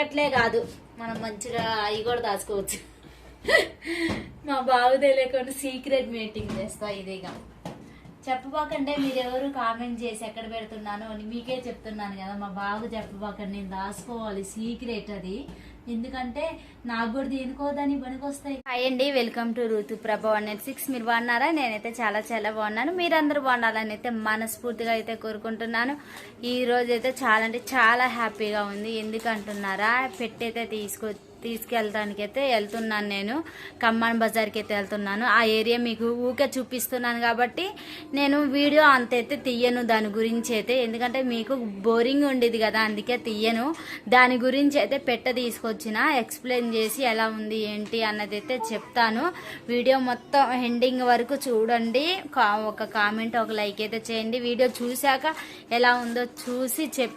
అట్లే కాదు. మనం మంచిగా అవి కూడా దాచుకోవచ్చు. మా బావు తెలియకుండా సీక్రెట్ మీటింగ్ చేస్తా ఇదేగా. చెప్పబాకంటే మీరెవరు కామెంట్ చేసి ఎక్కడ పెడుతున్నాను అని మీకే చెప్తున్నాను కదా. మా బాబు చెప్పబోకండి నేను దాచుకోవాలి సీక్రెట్ అది. ఎందుకంటే నాకు కూడా దేనికోదని పనికొస్తాయి. హాయ్ అండి వెల్కమ్ టు ఋతు ప్రభా వన్ ఎయిట్ సిక్స్ మీరు బాగున్నారా? నేనైతే చాలా చాలా బాగున్నాను. మీరందరూ బాగుండాలని అయితే మనస్ఫూర్తిగా అయితే కోరుకుంటున్నాను. ఈ రోజు అయితే చాలా అంటే చాలా హ్యాపీగా ఉంది. ఎందుకంటున్నారా? పెట్టైతే తీసుకొచ్చి తీసుకెళ్ళడానికి అయితే వెళ్తున్నాను నేను. ఖమ్మం బజార్కి అయితే వెళ్తున్నాను. ఆ ఏరియా మీకు ఊకే చూపిస్తున్నాను కాబట్టి నేను వీడియో అంత అయితే తీయను. దాని గురించి అయితే ఎందుకంటే మీకు బోరింగ్ ఉండేది కదా అందుకే తీయను. దాని గురించి అయితే పెట్ట తీసుకొచ్చిన ఎక్స్ప్లెయిన్ చేసి ఎలా ఉంది ఏంటి అన్నది అయితే చెప్తాను. వీడియో మొత్తం ఎండింగ్ వరకు చూడండి. కా- ఒక కామెంట్ ఒక లైక్ అయితే చేయండి. వీడియో చూశాక ఎలా ఉందో చూసి చెప్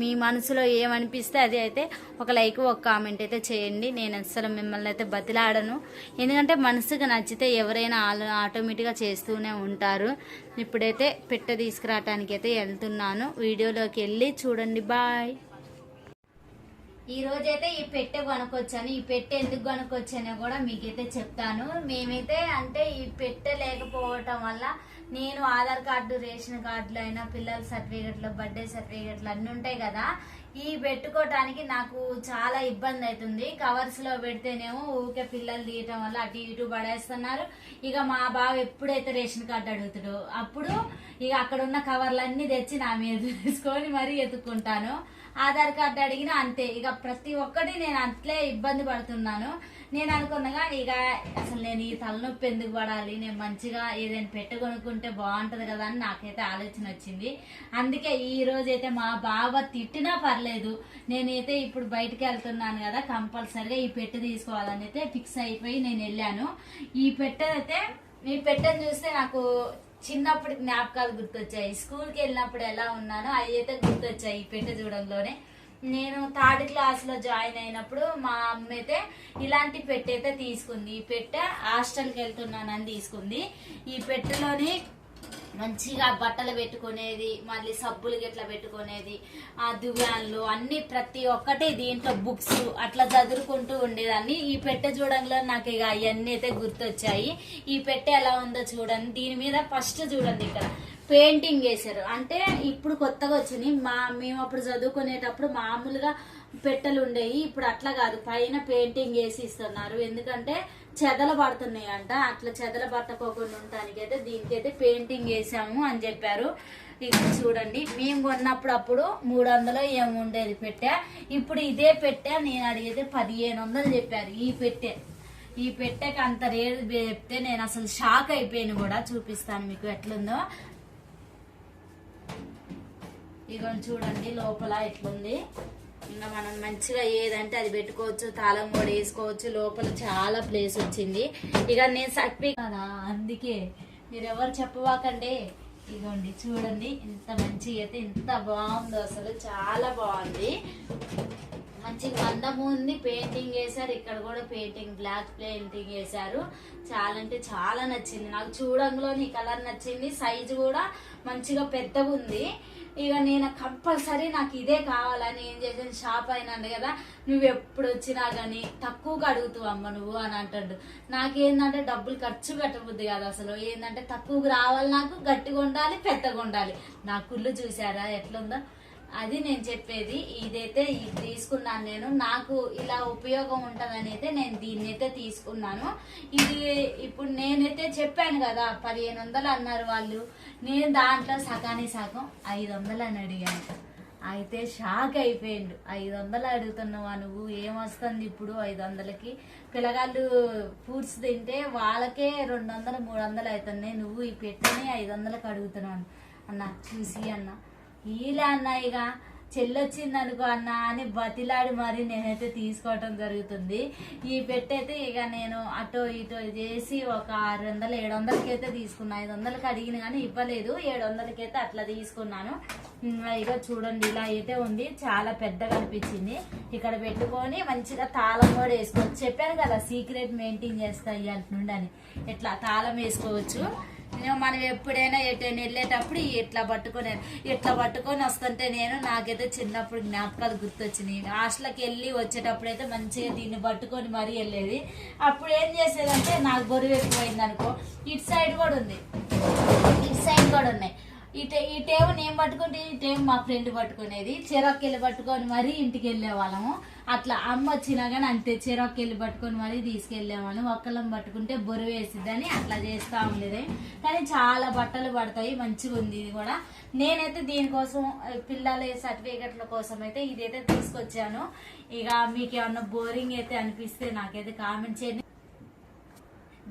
మీ మనసులో ఏమనిపిస్తే అది అయితే ఒక లైక్ ఒక కామెంట్ అయితే చేయండి. నేను అస్సలు మిమ్మల్ని అయితే బతిలాడను. ఎందుకంటే మనసుకు నచ్చితే ఎవరైనా ఆటోమేటిక్గా చేస్తూనే ఉంటారు. ఇప్పుడైతే పెట్ట తీసుకురావటానికి అయితే వెళ్తున్నాను. వీడియోలోకి వెళ్ళి చూడండి. బాయ్. ఈ రోజైతే ఈ పెట్టె కొనుక్కొచ్చాను ఈ పెట్టె ఎందుకు కొనుక్కొచ్చానో కూడా మీకైతే చెప్తాను. మేమైతే అంటే ఈ పెట్టె లేకపోవటం వల్ల నేను ఆధార్ కార్డు రేషన్ కార్డులు అయినా పిల్లల సర్టిఫికెట్లు బర్త్డే సర్టిఫికెట్లు అన్నీ ఉంటాయి కదా. ఈ పెట్టుకోవటానికి నాకు చాలా ఇబ్బంది అవుతుంది. కవర్స్లో పెడితేనేమో ఊరికే పిల్లలు తీయటం వల్ల అటు ఇటు పడేస్తున్నారు. ఇక మా బావ ఎప్పుడైతే రేషన్ కార్డు అడుగుతాడు అప్పుడు ఇక అక్కడ ఉన్న కవర్లన్నీ తెచ్చి నా మీద తీసుకొని మరీ ఎత్తుక్కుంటాను. ఆధార్ కార్డు అడిగినా అంతే. ఇక ప్రతి ఒక్కటి నేను అట్లే ఇబ్బంది పడుతున్నాను. నేను అనుకున్నగా ఇక అసలు నేను ఈ తలనొప్పి ఎందుకు పడాలి? నేను మంచిగా ఏదైనా పెట్ట కొనుక్కుంటే కదా అని నాకైతే ఆలోచన వచ్చింది. అందుకే ఈ రోజు అయితే మా బావ తిట్టినా పర్లేదు. నేనైతే ఇప్పుడు బయటికి వెళ్తున్నాను కదా కంపల్సరిగా ఈ పెట్టె తీసుకోవాలని అయితే ఫిక్స్ అయిపోయి నేను వెళ్ళాను. ఈ పెట్టె మీ ఈ చూస్తే నాకు చిన్నప్పటి జ్ఞాపకాలు గుర్తొచ్చాయి. స్కూల్కి వెళ్ళినప్పుడు ఎలా ఉన్నానో అవి అయితే గుర్తొచ్చాయి ఈ పెట్టె చూడంలోనే నేను థర్డ్ క్లాస్లో జాయిన్ అయినప్పుడు మా అమ్మ అయితే ఇలాంటి పెట్టె అయితే తీసుకుంది. ఈ పెట్టె హాస్టల్కి వెళ్తున్నానని తీసుకుంది. ఈ పెట్టెలోని మంచిగా బట్టలు పెట్టుకునేది మళ్ళీ సబ్బులు గిట్ల పెట్టుకునేది ఆ దువ్యాన్లు అన్ని ప్రతి ఒక్కటి దీంట్లో బుక్స్ అట్లా చదువుకుంటూ ఉండేదాన్ని. ఈ పెట్టె చూడంలో నాకు ఇక అవన్నీ అయితే గుర్తొచ్చాయి. ఈ పెట్టె ఎలా ఉందో చూడండి. దీని మీద ఫస్ట్ చూడండి ఇక్కడ. పెయింటింగ్ వేశారు. అంటే ఇప్పుడు కొత్తగా వచ్చింది మా మేము అప్పుడు చదువుకునేటప్పుడు మామూలుగా పెట్టెలు ఉండేవి. ఇప్పుడు అట్లా కాదు. పైన పెయింటింగ్ వేసి ఇస్తున్నారు. ఎందుకంటే చెదలు పడుతున్నాయి అంట అట్లా చెదలు పట్టకోకుండా ఉండటానికి అయితే దీనికైతే పెయింటింగ్ వేసాము అని చెప్పారు. ఇది చూడండి. మేము కొన్నప్పుడు అప్పుడు మూడు వందలు ఏమి ఉండేది ఇప్పుడు ఇదే పెట్టా నేను అడిగితే పదిహేను వందలు చెప్పారు ఈ పెట్టె. ఈ పెట్టెకి అంత రేటు చెప్తే నేను అసలు షాక్ అయిపోయాను కూడా. చూపిస్తాను మీకు ఎట్లుందో. ఇదిగోండి చూడండి లోపల ఎట్లుంది. ఇంకా మనం మంచిగా ఏదంటే అది పెట్టుకోవచ్చు తాళం కూడా వేసుకోవచ్చు. లోపల చాలా ప్లేస్ వచ్చింది. ఇక నేను సర్పి కదా అందుకే మీరు ఎవరు చెప్పవాకండి. ఇదిగోండి చూడండి ఇంత మంచిగా అయితే ఇంత బాగుందో అసలు చాలా బాగుంది. మంచిగా అందము ఉంది. పెయింటింగ్ వేశారు. ఇక్కడ కూడా పెయింటింగ్ బ్లాక్ పెయింటింగ్ వేశారు. చాలా అంటే చాలా నచ్చింది. నాకు చూడంలో ఈ కలర్ నచ్చింది. సైజు కూడా మంచిగా పెద్దగా ఉంది ఇక నేను కంపల్సరీ నాకు ఇదే కావాలని ఏం చేసాను షాప్ అయినాను కదా నువ్వు ఎప్పుడు వచ్చినా కానీ తక్కువగా అడుగుతావు అమ్మ నువ్వు అని అంటాడు. నాకేందంటే డబ్బులు ఖర్చు పెట్టబుద్ది కాదు అసలు. ఏంటంటే తక్కువగా రావాలి నాకు గట్టిగా ఉండాలి పెద్దగా ఉండాలి. నా కుళ్ళు చూసారా? ఎట్లుందో? అది నేను చెప్పేది ఇదైతే ఇది తీసుకున్నాను నేను నాకు ఇలా ఉపయోగం ఉంటుందని అయితే నేను దీన్ని అయితే తీసుకున్నాను. ఇది ఇప్పుడు నేనైతే చెప్పాను కదా పదిహేను వందలు అన్నారు వాళ్ళు. నేను దాంట్లో సగాని సగం ఐదు వందలు అని అడిగాను. అయితే షాక్ అయిపోయిండు. ఐదు వందలు అడుగుతున్నావా నువ్వు? ఏమొస్తుంది ఇప్పుడు ఐదు వందలకి? పిల్లగాళ్ళు ఫ్రూట్స్ తింటే వాళ్ళకే రెండు వందలు మూడు వందలు అవుతున్నాయి. నువ్వు ఈ పెట్టని ఐదు వందలకు అడుగుతున్నాను అన్న. చూసి అన్నా. ఇలా అన్న ఇక. చెల్లొచ్చింది అనుకో అన్న అని బతిలాడి మరి నేనైతే తీసుకోవటం జరుగుతుంది. ఈ పెట్టయితే ఇక నేను అటో ఇటో చేసి ఒక ఆరు వందలు ఏడు వందలకి అయితే తీసుకున్నా. ఐదు వందలకి అడిగిన కానీ ఇవ్వలేదు. ఏడు వందలకి అయితే అట్లా తీసుకున్నాను. ఇక చూడండి ఇలా అయితే ఉంది. చాలా పెద్దగా అనిపించింది. ఇక్కడ పెట్టుకొని మంచిగా తాళం కూడా వేసుకోవచ్చు. చెప్పాను కదా సీక్రెట్ మెయింటైన్ చేస్తా ఇవాళ నుండి అని ఇట్లా తాళం వేసుకోవచ్చు? మనం ఎప్పుడైనా ఎటైనా వెళ్ళేటప్పుడు ఇట్లా పట్టుకొని ఇట్లా పట్టుకొని వస్తుంటే నేను నాకైతే చిన్నప్పుడు జ్ఞాపకాలు గుర్తొచ్చినాయి. హాస్టల్కి వెళ్ళి వచ్చేటప్పుడు అయితే మంచిగా దీన్ని పట్టుకొని మరీ వెళ్ళేది. అప్పుడు ఏం చేసేదంటే నాకు బరువు ఎక్కువైంది అనుకో ఇటు సైడ్ కూడా ఉంది. ఇటు సైడ్ కూడా ఉన్నాయి. ఇటే టేవ్ నేను పట్టుకుంటే ఈ టేమ్ మా ఫ్రెండ్ పట్టుకునేది. చెరొక్కెళ్ళి పట్టుకొని మరీ ఇంటికి వెళ్ళే వాళ్ళము. అట్లా అమ్మ వచ్చినా కానీ అంతే చెరొక్కెళ్ళి పట్టుకొని మరీ తీసుకెళ్ళే వాళ్ళం. ఒక్కళ్ళం పట్టుకుంటే బొరు వేసిద్దని అట్లా చేస్తూ ఉండేది. కానీ చాలా బట్టలు పడతాయి మంచిగా ఉంది ఇది కూడా. నేనైతే దీనికోసం పిల్లల సర్టిఫికెట్ల కోసం అయితే ఇదైతే తీసుకొచ్చాను. ఇక మీకు ఏమన్నా బోరింగ్ అయితే అనిపిస్తే నాకైతే కామెంట్ చేయండి.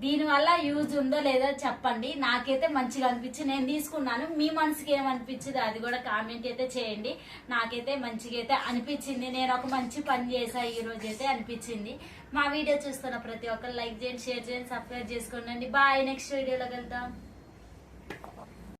దీనివల్ల యూజ్ ఉందో లేదో చెప్పండి. నాకైతే మంచిగా అనిపించి నేను తీసుకున్నాను. మీ మనసుకి ఏమనిపించింది అది కూడా కామెంట్ అయితే చేయండి. నాకైతే మంచిగా అయితే అనిపించింది. నేను ఒక మంచి పని చేసా ఈ రోజు అయితే అనిపించింది. మా వీడియో చూస్తున్న ప్రతి ఒక్కరు లైక్ చేయండి షేర్ చేయండి సబ్స్క్రైబ్ చేసుకోండి. బాయ్. నెక్స్ట్ వీడియోలో వెళ్తాం